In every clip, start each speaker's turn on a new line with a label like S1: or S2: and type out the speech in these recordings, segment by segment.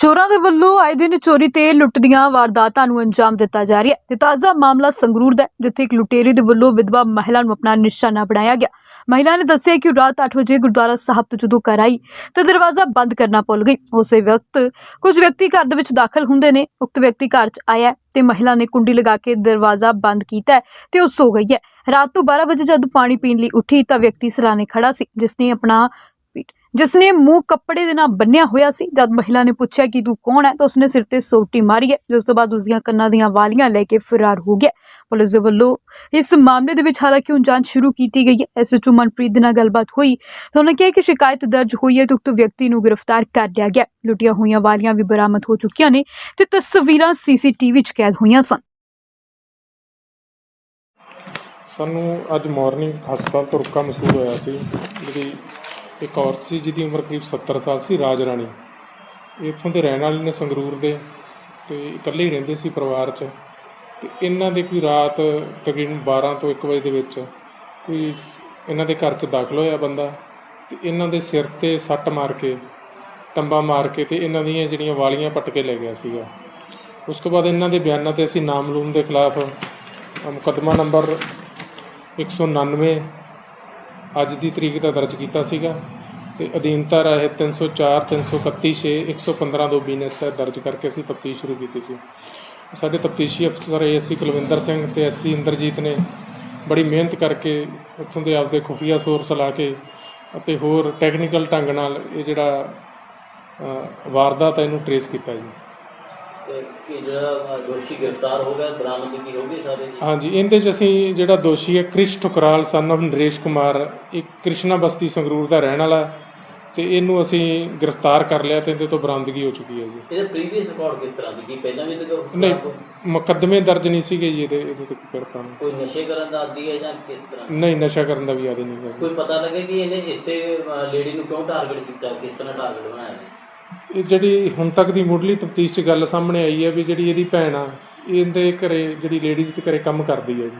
S1: ਚੋਰਾਂ ਦੇ ਵੱਲੋਂ ਆਏ ਦਿਨ ਚੋਰੀ ਤੇ ਲੁੱਟ ਦੀਆਂ ਵਾਰਦਾਤਾਂ ਨੂੰ ਅੰਜਾਮ ਦਿੱਤਾ ਜਾ ਰਿਹਾ ਹੈ। ਤੇ ਤਾਜ਼ਾ ਮਾਮਲਾ ਸੰਗਰੂਰ ਦਾ ਹੈ, ਜਿੱਥੇ ਇੱਕ ਲੁਟੇਰੇ ਦੇ ਵੱਲੋਂ ਵਿਧਵਾ ਮਹਿਲਾ ਨੂੰ ਆਪਣਾ ਨਿਸ਼ਾਨਾ ਬਣਾਇਆ ਗਿਆ। ਮਹਿਲਾ ਨੇ ਦੱਸਿਆ ਕਿ ਉਹ ਰਾਤ 8 ਵਜੇ ਗੁਰਦੁਆਰਾ ਸਾਹਿਬ ਤੋਂ ਜਦੋਂ ਘਰ ਆਈ ਤਾਂ ਦਰਵਾਜ਼ਾ ਬੰਦ ਕਰਨਾ ਭੁੱਲ ਗਈ। ਉਸੇ ਵਕਤ ਕੁਝ ਵਿਅਕਤੀ ਘਰ ਦੇ ਵਿੱਚ ਦਾਖਲ ਹੁੰਦੇ ਨੇ। ਉਕਤ ਵਿਅਕਤੀ ਘਰ 'ਚ ਆਇਆ ਹੈ ਤੇ ਮਹਿਲਾ ਨੇ ਕੁੰਡੀ ਲਗਾ ਕੇ ਦਰਵਾਜ਼ਾ ਬੰਦ ਕੀਤਾ ਹੈ ਤੇ ਉਹ ਸੋ ਗਈ ਹੈ। ਰਾਤ ਤੋਂ 12 ਵਜੇ ਜਦ ਪਾਣੀ ਪੀਣ ਲਈ ਉੱਠੀ ਤਾਂ ਵਿਅਕਤੀ ਸਰਾਣੇ ਖੜਾ ਸੀ ਜਿਸ ਨੇ ਆਪਣਾ ਜਿਸ ਨੇ ਮੂੰਹ ਕੱਪੜੇ ਦੇ ਨਾਲ ਬੰਨਿਆ ਹੋਇਆ ਸੀ, ਜਦ ਮਹਿਲਾ ਨੇ ਪੁੱਛਿਆ ਕਿ ਤੂੰ ਕੌਣ ਹੈ, ਤਾਂ ਉਸਨੇ ਸਿਰ ਤੇ ਸੋਟੀ ਮਾਰੀ ਹੈ, ਜਿਸ ਤੋਂ ਬਾਅਦ ਉਸਦੀਆਂ ਕੰਨਾਂ ਦੀਆਂ ਵਾਲੀਆਂ ਲੈ ਕੇ ਫਰਾਰ ਹੋ ਗਿਆ। ਪੁਲਿਸ ਦੇ ਵੱਲੋਂ ਇਸ ਮਾਮਲੇ ਦੇ ਵਿੱਚ ਹਾਲਾਂਕਿ ਹੁਣ ਜਾਂਚ ਸ਼ੁਰੂ ਕੀਤੀ ਗਈ ਹੈ। ਐਸਐਚਓ ਮਨਪ੍ਰੀਤ ਦੇ ਨਾਲ ਗੱਲਬਾਤ ਹੋਈ ਤਾਂ ਉਹਨਾਂ ਕਿਹਾ ਕਿ ਸ਼ਿਕਾਇਤ ਦਰਜ ਹੋਈ ਹੈ ਤੇ ਉਕਤ ਵਿਅਕਤੀ ਨੂੰ ਗ੍ਰਿਫਤਾਰ ਕਰ ਲਿਆ ਗਿਆ। ਲੁੱਟੀਆਂ ਹੋਈਆਂ ਵਾਲੀਆਂ ਵੀ ਬਰਾਮਦ ਹੋ ਚੁੱਕੀਆਂ ਨੇ ਤੇ ਤਸਵੀਰਾਂ ਸੀਸੀਟੀਵੀ 'ਚ ਕੈਦ ਹੋਈਆਂ ਸਨ।
S2: ਸਾਨੂੰ ਅੱਜ ਮਾਰਨਿੰਗ ਹਸਪਤਾਲ ਤੋਂ ਰੁਕਾ ਮਸੂਲ ਹੋਇਆ ਸੀ, ਜਿਹੜੀ ਇੱਕ ਔਰਤ ਸੀ ਜਿਹਦੀ ਉਮਰ ਕਰੀਬ 70 ਸਾਲ ਸੀ ਰਾਜ ਰਾਣੀ। ਇੱਥੋਂ ਦੇ ਰਹਿਣ ਵਾਲੇ ਨੇ ਸੰਗਰੂਰ ਦੇ ਤੇ ਇਕੱਲੇ ਹੀ ਰਹਿੰਦੇ ਸੀ ਪਰਿਵਾਰ 'ਚ। ਤੇ ਇਹਨਾਂ ਦੇ ਕੋਈ ਰਾਤ ਤਕਰੀਬਨ 12 ਤੋਂ 1 ਵਜੇ ਦੇ ਵਿੱਚ ਕੋਈ ਇਹਨਾਂ ਦੇ ਘਰ 'ਚ ਦਾਖਲ ਹੋਇਆ ਬੰਦਾ ਤੇ ਇਹਨਾਂ ਦੇ ਸਿਰ ਤੇ ਸੱਟ ਮਾਰ ਕੇ ਟੰਬਾ ਮਾਰ ਕੇ ਤੇ ਇਹਨਾਂ ਦੀਆਂ ਜਿਹੜੀਆਂ ਵਾਲੀਆਂ ਪੱਟ ਕੇ ਲੈ ਗਿਆ ਸੀਗਾ। ਉਸ ਤੋਂ ਬਾਅਦ ਇਹਨਾਂ ਦੇ ਬਿਆਨਾਂ ਤੇ ਅਸੀਂ ਨਾਮਲੂਮ ਦੇ ਖਿਲਾਫ ਅ, ਮੁਕੱਦਮਾ ਨੰਬਰ 199 ਅੱਜ ਦੀ ਤਰੀਕ ਦਾ ਦਰਜ ਕੀਤਾ ਸੀਗਾ ਤੇ ਅਧੀਨਤਾ ਰਾਹੇ 304 331 6 115 ਦੋ ਬੀਨੈਸ ਤਹਿਤ ਦਰਜ ਕਰਕੇ ਅਸੀਂ ਤਫਤੀਸ਼ ਸ਼ੁਰੂ ਕੀਤੀ ਸੀ। ਸਾਡੇ ਤਫਤੀਸ਼ੀ ਅਫਸਰ ਏਐਸਸੀ ਕੁਲਵਿੰਦਰ ਸਿੰਘ ਤੇ ਐਸਸੀ ਇੰਦਰਜੀਤ ਨੇ ਬੜੀ ਮਿਹਨਤ ਕਰਕੇ ਉੱਥੋਂ ਦੇ ਆਪਦੇ ਖੁਫੀਆ ਸੋਰਸ ਲਾ ਕੇ ਅਤੇ ਹੋਰ ਟੈਕਨੀਕਲ ਢੰਗ ਨਾਲ ਇਹ ਜਿਹੜਾ ਵਾਰਦਾਤ ਹੈ ਇਹਨੂੰ ਟਰੇਸ ਕੀਤਾ ਜੀ।
S3: ਤੇ ਕਿ ਜਿਹੜਾ ਦੋਸ਼ੀ ਗ੍ਰਿਫਤਾਰ ਹੋ ਗਿਆ ਬਰਾਮਦਗੀ ਹੋ ਗਈ ਸਾਰੇ ਜੀ।
S2: ਹਾਂਜੀ ਇਹਦੇ 'ਚ ਅਸੀਂ ਜਿਹੜਾ ਦੋਸ਼ੀ ਹੈ ਕ੍ਰਿਸ਼ ਠੁਕਰਾਲ ਸਨ of ਨਰੇਸ਼ ਕੁਮਾਰ ਇੱਕ ਕ੍ਰਿਸ਼ਨਾ ਬਸਤੀ ਸੰਗਰੂਰ ਦਾ ਰਹਿਣ ਵਾਲਾ ਹੈ ਤੇ ਇਹਨੂੰ ਅਸੀਂ ਗ੍ਰਿਫਤਾਰ ਕਰ ਲਿਆ ਤੇ ਇਹਦੇ ਤੋਂ ਬਰਾਮਦਗੀ ਹੋ ਚੁੱਕੀ ਹੈ ਜੀ।
S3: ਇਹਦੇ ਪ੍ਰੀਵੀਅਸ ਰਿਕਾਰਡ ਕਿਸ ਤਰ੍ਹਾਂ ਦੀ? ਕੀ ਪਹਿਲਾਂ ਵੀ ਤੇ
S2: ਨਹੀਂ ਮੁਕੱਦਮੇ ਦਰਜ ਨਹੀਂ ਸੀਗੇ ਜੀ ਇਹਦੇ ਇਹਦੇ ਤੇ ਕਿਰਪਾ
S3: ਕੋਈ ਨਸ਼ੇ ਕਰਨ ਦਾ ਆਦੀ ਹੈ ਜਾਂ ਕਿਸ ਤਰ੍ਹਾਂ?
S2: ਨਹੀਂ ਨਸ਼ਾ ਕਰਨ ਦਾ ਵੀ ਆਦੀ ਨਹੀਂ ਹੈ
S3: ਕੋਈ ਪਤਾ ਲੱਗੇ ਕਿ ਇਹਨੇ ਇਸੇ ਲੇਡੀ ਨੂੰ ਕਿਉਂ ਟਾਰਗੇਟ ਕੀਤਾ ਕਿਸ ਤਰ੍ਹਾਂ ਟਾਰਗੇਟ ਬਣਾਇਆ?
S2: ਇਹ ਜਿਹੜੀ ਹੁਣ ਤੱਕ ਦੀ ਮੁੱਢਲੀ ਤਫਤੀਸ਼ 'ਚ ਗੱਲ ਸਾਹਮਣੇ ਆਈ ਹੈ ਵੀ ਜਿਹੜੀ ਇਹਦੀ ਭੈਣ ਆ ਇਹਦੇ ਘਰੇ ਜਿਹੜੀ ਲੇਡੀਜ਼ ਦੇ ਘਰੇ ਕੰਮ ਕਰਦੀ ਹੈ ਜੀ।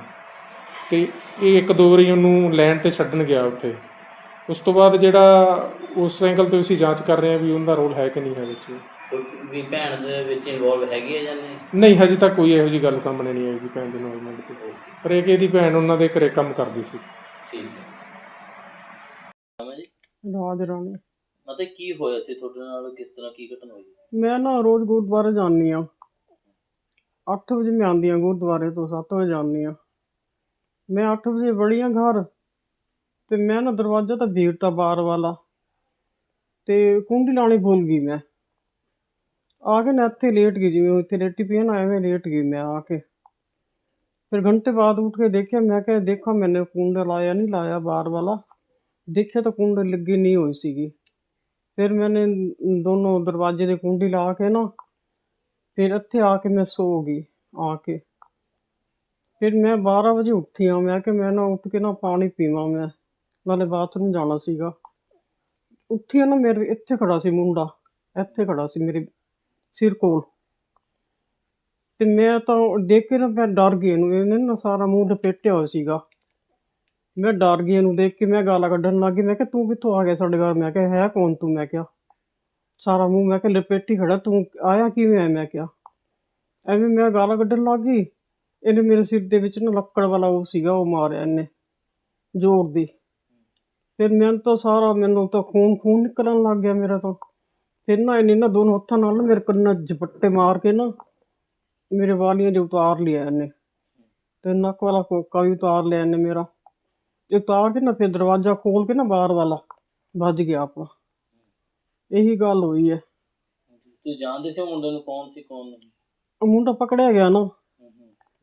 S2: ਤੇ ਇਹ ਇੱਕ ਦੋ ਵਾਰੀ ਉਹਨੂੰ ਲੈਣ ਤੇ ਛੱਡਣ ਗਿਆ ਉੱਥੇ। ਉਸ ਤੋਂ ਬਾਅਦ ਜਿਹੜਾ ਉਸ ਐਂਗਲ ਤੋਂ ਅਸੀਂ ਜਾਂਚ ਕਰ ਰਹੇ ਹਾਂ ਵੀ ਉਹਦਾ ਰੋਲ ਹੈ ਕਿ ਨਹੀਂ ਹੈ ਵਿੱਚ।
S3: ਕੋਈ ਵੀ ਭੈਣ ਦੇ ਵਿੱਚ ਇਨਵੋਲਵ ਹੈਗੀ ਹੈ ਜਾਂ ਨਹੀਂ?
S2: ਨਹੀਂ ਹਜੇ ਤੱਕ ਕੋਈ ਇਹੋ ਜੀ ਗੱਲ ਸਾਹਮਣੇ ਨਹੀਂ ਆਈ ਜੀ ਭੈਣ ਦੇ ਨਾਲ ਤੇ ਪਰ ਇਹ ਕਿ ਇਹਦੀ ਭੈਣ ਉਹਨਾਂ ਦੇ ਘਰੇ ਕੰਮ ਕਰਦੀ ਸੀ।
S3: ਠੀਕ ਹੈ।
S4: ਰਾਜ ਰਾਣੀ।
S3: ਅਤੇ ਕੀ ਹੋਇਆ ਸੀ? ਤੁਹਾਡੇ ਨਾਲ ਕਿਸ ਤਰ੍ਹਾਂ ਕੀ ਘਟਨਾ ਹੋਈ?
S4: ਮੈਂ ਨਾ ਰੋਜ਼ ਗੁਰਦੁਆਰੇ ਜਾਂਦੀ ਆ 8 ਵਜੇ ਮੈਂ ਆਉਂਦੀ ਆ ਗੁਰਦੁਆਰੇ ਤੋਂ 7 ਵਜੇ ਜਾਂਦੀ ਆ ਮੈਂ 8 ਵਜੇ ਵੜੀ ਆ ਘਰ ਤੇ ਮੈਂ ਨਾ ਦਰਵਾਜ਼ਾ ਤਾਂ ਭੀੜਤਾ ਬਾਹਰ ਵਾਲਾ ਤੇ ਕੁੰਡੀ ਲਾਣੀ ਭੁੱਲ ਗਈ ਮੈਂ। ਆ ਕੇ ਨਾ ਇੱਥੇ ਲੇਟ ਗਈ, ਜਿਵੇਂ ਇੱਥੇ ਲੇਟੀ ਪਈ ਨਾ ਐਵੇਂ ਲੇਟ ਗਈ ਮੈਂ ਆ ਕੇ। ਫਿਰ ਘੰਟੇ ਬਾਅਦ ਉੱਠ ਕੇ ਦੇਖਿਆ, ਮੈਂ ਕਿਹਾ ਦੇਖਾਂ ਮੈਨੇ ਕੁੰਡਾ ਲਾਇਆ ਨਹੀਂ, ਲਾਇਆ ਬਾਰ ਵਾਲਾ। ਦੇਖਿਆ ਤਾਂ ਕੁੰਡ ਲੱਗੀ ਨਹੀਂ ਹੋਈ ਸੀਗੀ। ਫਿਰ ਮੈंने ਦੋਨੋਂ ਦਰਵਾਜ਼ੇ ਦੇ ਕੁੰਡੀ ਲਾ ਕੇ ਨਾ ਫਿਰ ਇੱਥੇ ਆ ਕੇ ਮੈਂ ਸੋ ਗਈ, ਆ ਕੇ। ਫਿਰ ਮੈਂ 12 ਵਜੇ ਉੱਠੀ ਆ ਮੈਂ ਕਿ ਮੈਂ ਨਾ ਉੱਠ ਕੇ ਨਾ ਪਾਣੀ ਪੀਵਾਂ ਮੈਂ, ਨਾਲੇ ਬਾਥਰੂਮ ਜਾਣਾ ਸੀਗਾ। ਉੱਠੀ ਆ ਨਾ ਮੇਰੇ ਇੱਥੇ ਖੜਾ ਸੀ ਮੁੰਡਾ, ਇੱਥੇ ਖੜਾ ਸੀ ਮੇਰੇ ਸਿਰ ਕੋਲ। ਤੇ ਮੈਂ ਤਾਂ ਦੇਖ ਕੇ ਨਾ ਮੈਂ ਡਰ ਗਈ ਇਹਨੂੰ, ਇਹਨੇ ਨਾ ਸਾਰਾ ਮੂੰਹ ਲਪੇਟਿਆ ਹੋਇਆ ਸੀਗਾ। ਮੈਂ ਡਰ ਗਈ ਇਹਨੂੰ ਦੇਖ ਕੇ, ਮੈਂ ਗਾਲਾਂ ਕੱਢਣ ਲੱਗ ਗਈ, ਮੈਂ ਕਿਹਾ ਤੂੰ ਕਿੱਥੋਂ ਆ ਗਿਆ ਸਾਡੇ ਘਰ? ਮੈਂ ਕਿਹਾ, ਹੈ ਕੌਣ ਤੂੰ? ਮੈਂ ਕਿਹਾ, ਸਾਰਾ ਮੂੰਹ ਮੈਂ ਕਿਹਾ ਲਪੇਟੀ ਖੜਾ, ਤੂੰ ਆਇਆ ਕਿਵੇਂ ਆਇਆ ਮੈਂ ਕਿਹਾ, ਐਵੇਂ ਮੈਂ ਗਾਲਾਂ ਕੱਢਣ ਲੱਗ ਗਈ। ਇਹਨੇ ਮੇਰੇ ਸਿਰ ਦੇ ਵਿੱਚ ਨਾ ਲੱਕੜ ਵਾਲਾ ਉਹ ਸੀਗਾ, ਉਹ ਮਾਰਿਆ ਇਹਨੇ, ਜ਼ੋਰ ਦੀ। ਫਿਰ ਮੈਨੂੰ ਤਾਂ ਸਾਰਾ, ਮੈਨੂੰ ਤਾਂ ਖੂਨ ਖੂਨ ਨਿਕਲਣ ਲੱਗ ਗਿਆ ਮੇਰਾ ਤਾਂ। ਫਿਰ ਨਾ ਇਹਨੇ ਨਾ ਦੋਨੋਂ ਹੱਥਾਂ ਨਾਲ ਮੇਰੇ ਕੰਨਾਂ 'ਚ ਝਪੱਟੇ ਮਾਰ ਕੇ ਨਾ ਮੇਰੇ ਵਾਲੀਆਂ 'ਚ ਉਤਾਰ ਲਿਆ ਇਹਨੇ। ਤੇ ਨੱਕ ਵਾਲਾ ਕੋਕਾ ਵੀ ਉਤਾਰ ਲਿਆ ਇਹਨੇ ਮੇਰਾ। ਉਤਾਰ ਕੇ ਨਾ ਫਿਰ ਦਰਵਾਜ਼ਾ ਖੋਲ ਕੇ ਨਾ ਬਾਹਰ ਵਾਲਾ ਵੱਜ ਗਿਆ ਆਪਣਾ। ਇਹੀ ਗੱਲ ਹੋਈ ਹੈ।
S3: ਤੁਸੀਂ ਜਾਣਦੇ ਸੀ ਉਹ ਮੁੰਡੇ ਨੂੰ ਕੌਣ ਸੀ ਕੌਣ ਨਹੀਂ?
S4: ਉਹ ਮੁੰਡਾ ਪਕੜਿਆ ਗਿਆ ਨਾ।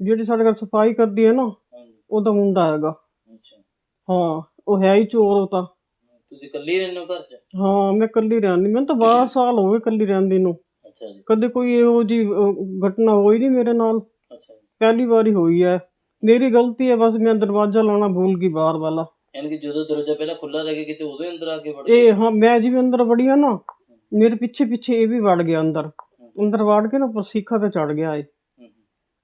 S4: ਜਿਹੜੀ ਸਾਡੇ ਘਰ ਸਫ਼ਾਈ ਕਰਦੀ ਹੈ ਨਾ
S3: ਹਾਂਜੀ।
S4: ਉਹਦਾ ਮੁੰਡਾ ਹੈਗਾ।
S3: ਅੱਛਾ।
S4: ਹਾਂ ਉਹ ਹੈ ਹੀ ਚੋਰ ਉਹ ਤਾਂ।
S3: ਤੁਸੀਂ ਇਕੱਲੀ ਰਹਿੰਦੇ ਹੋ ਘਰ 'ਚ?
S4: ਹਾਂ ਮੈਂ ਇਕੱਲੀ ਰਹਿੰਦੀ ਮੈਨੂੰ ਤਾਂ 12 ਸਾਲ ਹੋ ਗਏ ਇਕੱਲੀ ਰਹਿੰਦੀ ਨੂੰ।
S3: ਅੱਛਾ ਜੀ।
S4: ਕਦੇ ਕੋਈ ਇਹੋ ਜੀ ਘਟਨਾ ਹੋਈ ਨਹੀਂ ਮੇਰੇ ਨਾਲ।
S3: ਅੱਛਾ ਜੀ।
S4: ਪਹਿਲੀ ਵਾਰੀ ਹੋਈ ਹੈ। ਮੇਰੀ ਗਲਤੀ ਹੈ ਬਸ ਮੈਂ ਦਰਵਾਜ਼ਾ ਲਾਣਾ ਭੁੱਲ ਗਈ ਬਾਹਰ ਵਾਲਾ।
S3: ਯਾਨੀ ਕਿ ਜਦੋਂ ਦਰਵਾਜ਼ਾ ਪਹਿਲਾਂ ਖੁੱਲਾ ਰਹਿ ਗਿਆ ਕਿਤੇ ਉਦੋਂ ਹੀ ਅੰਦਰ ਆ ਕੇ ਵੜ ਗਏ।
S4: ਇਹ ਹਾਂ ਮੈਂ ਜਿਵੇਂ ਅੰਦਰ ਵੜੀ ਆ ਨਾ ਮੇਰੇ ਪਿੱਛੇ ਪਿੱਛੇ ਇਹ ਵੀ ਵੜ ਗਿਆ ਅੰਦਰ। ਅੰਦਰ ਵੜ ਕੇ ਨਾ ਉੱਪਰ ਸੀਖਾ ਤੇ ਚੜ ਗਿਆ
S3: ਹੂੰ ਹੂੰ,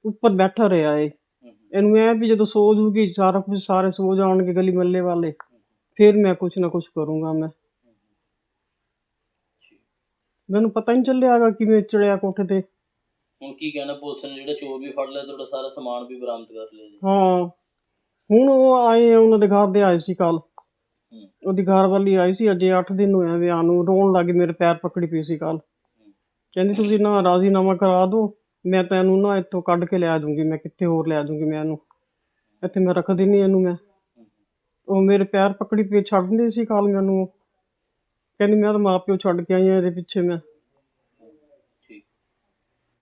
S4: ਉੱਪਰ ਬੈਠਾ ਰਿਹਾ
S3: ਹੂੰ ਹੂੰ,
S4: ਇਹਨੂੰ ਐ ਵੀ ਜਦੋਂ ਸੋ ਜੂਗੀ ਸਾਰਾ ਕੁਝ ਸਾਰੇ ਸੋ ਜਾਣਗੇ ਗਲੀ ਮੱਲੇ ਵਾਲੇ। ਫਿਰ ਮੈਂ ਕੁਝ ਨਾ ਕੁਝ ਕਰੂੰਗਾ ਮੈਂ। ਮੈਨੂੰ ਪਤਾ ਹੀ ਨਹੀਂ ਚੱਲਿਆਗਾ ਕਿਵੇਂ ਚੜਿਆ ਕੋਠੇ ਤੇ।
S3: ਹੁਣ ਕੀ ਕਹਿਣਾ ਪੁਲਿਸ ਨੇ ਜਿਹੜਾ ਚੋਰ ਵੀ ਫੜ ਲਿਆ ਤੁਹਾਡਾ ਸਾਰਾ ਸਮਾਨ ਵੀ ਬਰਾਮਦ ਕਰ ਲਿਆ ਜੀ।
S4: ਹਾਂ। ਹੁਣ ਉਹ ਆਏ ਆ, ਉਹਨਾਂ ਦੇ ਘਰ ਦੇ ਆਏ ਸੀ ਕੱਲ ਉਹਦੀ ਘਰ ਵਾਲੀ ਆਈ ਸੀ ਅਜੇ 8 ਦਿਨ ਹੋਏ ਆ ਵਿਆਹ ਨੂੰ। ਰੋਣ ਲੱਗੀ ਮੇਰੇ ਪੈਰ ਪਕੜੀ ਪਈ ਸੀ ਕੱਲ ਕਹਿੰਦੀ ਤੁਸੀਂ ਨਾ ਰਾਜ਼ੀਨਾਮਾ ਕਰਾ ਦਿਓ। ਮੈਂ ਤੈਨੂੰ ਨਾ ਇੱਥੋਂ ਕੱਢ ਕੇ ਲਿਆ ਦੂੰਗੀ ਮੈਂ ਕਿੱਥੇ ਹੋਰ ਲਿਆ ਦੂੰਗੀ ਮੈਂ ਇਹਨੂੰ। ਇੱਥੇ ਮੈਂ ਰੱਖਦੀ ਨਹੀਂ ਇਹਨੂੰ ਮੈਂ। ਉਹ ਮੇਰੇ ਪੈਰ ਪਕੜੀ ਪਈ ਛੱਡ ਨਹੀਂ ਸੀ ਕੱਲ ਮੈਨੂੰ। ਉਹ। ਕਹਿੰਦੀ ਮੈਂ ਤਾਂ ਮਾਂ ਪਿਓ ਛੱਡ ਕੇ ਆਈ ਆ ਇਹਦੇ ਪਿੱਛੇ ਮੈਂ।